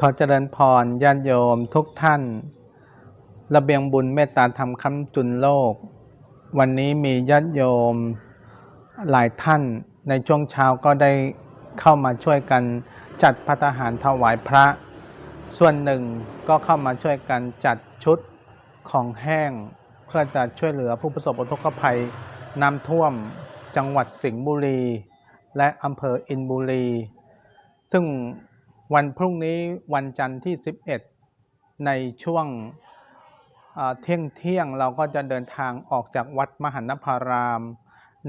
ขอเจริญพรญาติโยมทุกท่าน ระเบียงบุญเมตตาธรรมค้ำจุนโลก วันนี้มีญาติโยมหลายท่านในช่วงเช้าก็ได้เข้ามาช่วยกันจัดพัตตาหารถวายพระ ส่วนหนึ่งก็เข้ามาช่วยกันจัดชุดของแห้ง เพื่อจะช่วยเหลือผู้ประสบอุทกภัยน้ำท่วมจังหวัดสิงห์บุรี และอำเภออินบุรี ซึ่ง วันพรุ่งนี้วันจันทร์ที่ 11 ในช่วงเที่ยงเที่ยงเราก็จะเดินทางออกจากวัดมหันนภาราม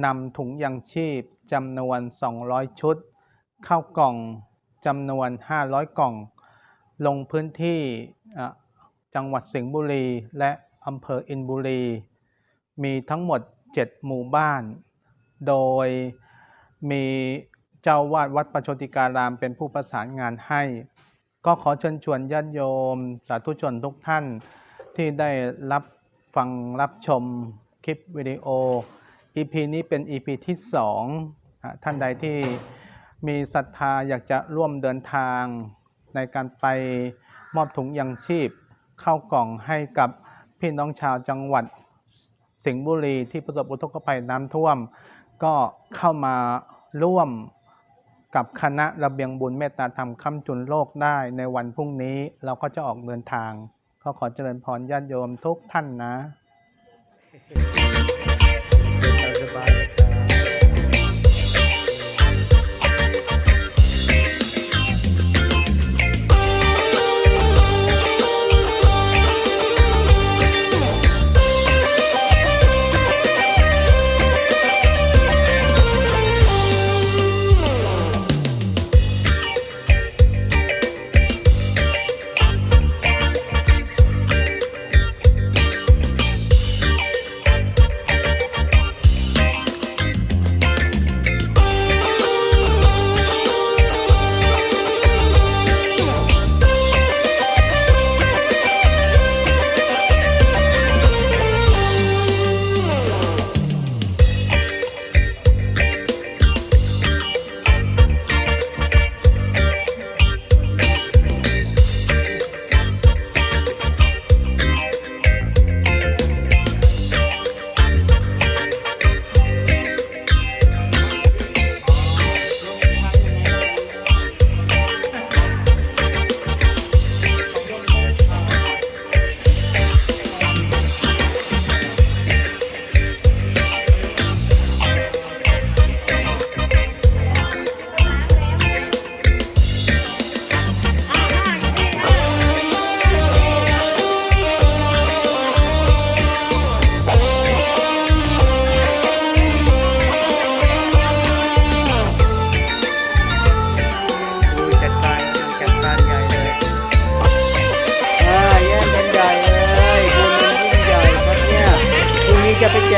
นำถุงยังชีพจำนวน 200 ชุด เข้ากล่องจำนวน 500 กล่อง ลงพื้นที่จังหวัดสิงห์บุรีและอำเภออินบุรี มีทั้งหมด 7 หมู่บ้าน โดยมี เจ้าวาดวัดประชติการาม เป็นผู้ประสานงานให้ ก็ขอเชิญชวนญาติโยม สาธุชนทุกท่านที่ได้รับฟังรับชมคลิปวิดีโอ EP นี้เป็น EP ที่2อะท่านใดที่มีศรัทธาอยากจะร่วมเดินทางในการไปมอบถุงยังชีพ เข้ากล่องให้กับพี่น้องชาวจังหวัดสิงห์บุรีที่ประสบอุทกภัยน้ำท่วม ก็เข้ามาร่วม กับคณะระเบียงบุญเมตตาธรรมค้ำจุนโลกได้ในวันพรุ่งนี้เราก็จะออกเดินทาง ก็ขอเจริญพรญาติโยมทุกท่านนะ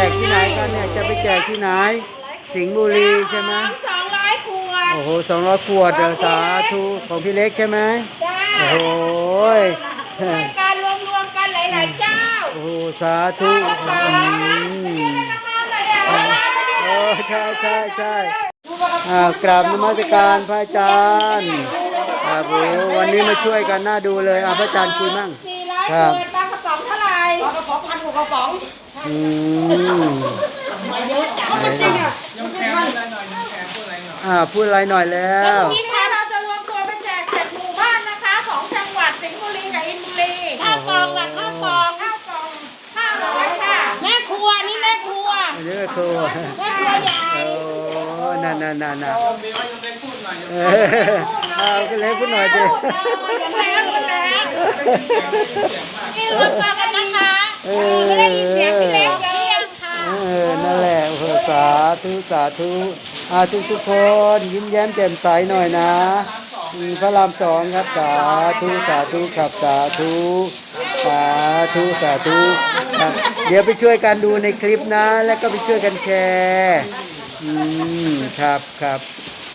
กที่ไหนกันเนี่ยจะไปแจกที่ไหน สิงห์บุรีใช่ไหมสองร้อยขวดโอ้โหสองร้อยขวดเดี๋ยวสาธุของพี่เล็กใช่ไหมจ้าโอ้โหการรวมรวมๆกันหลายๆเจ้าโอ้โหสาธุอืมเออใช่ใช่ใช่อ่ากราบนมัสการพระอาจารย์ครับโอ้วันนี้มาช่วยกันน่าดูเลยอะพระอาจารย์คุยมั่งสี่ร้อยครับขวดปลากระป๋องเท่าไหร่ปลากระป๋องพันกว่ากระป๋อง อืมเยอะจังจริงอะอ่าพูดอะไรหน่อยแล้วนี่ค่ะเราจะรวมตัวไปแจกเจ็ดหมู่บ้านนะคะของจังหวัดสิงห์บุรีกับอินบุรีข้าวกล่องละข้าวกล่องข้าวกล่องห้าร้อยค่ะ แม่ครัวนี่แม่ครัวอันนี้ก็ครูแม่ครัวใหญ่โอ้นั่นนั่นนั่นนั่นเออเอาก็เล็กพูดหน่อยดิหมดแล้วหมดแล้วนี่รวมตัวกันนะคะ เออได้ยินเสียงพี่เล็กแล้วยังค่ะเออนั่นแหละเออสาธุสาธุอาทุกทุกคนยิ้มแย้มแจ่มใสหน่อยนะพระรามสองครับสาธุสาธุครับสาธุสาธุสาธุครับเดี๋ยวไปช่วยกันดูในคลิปนะ แล้วก็ไปช่วยกันแชร์อืมครับครับ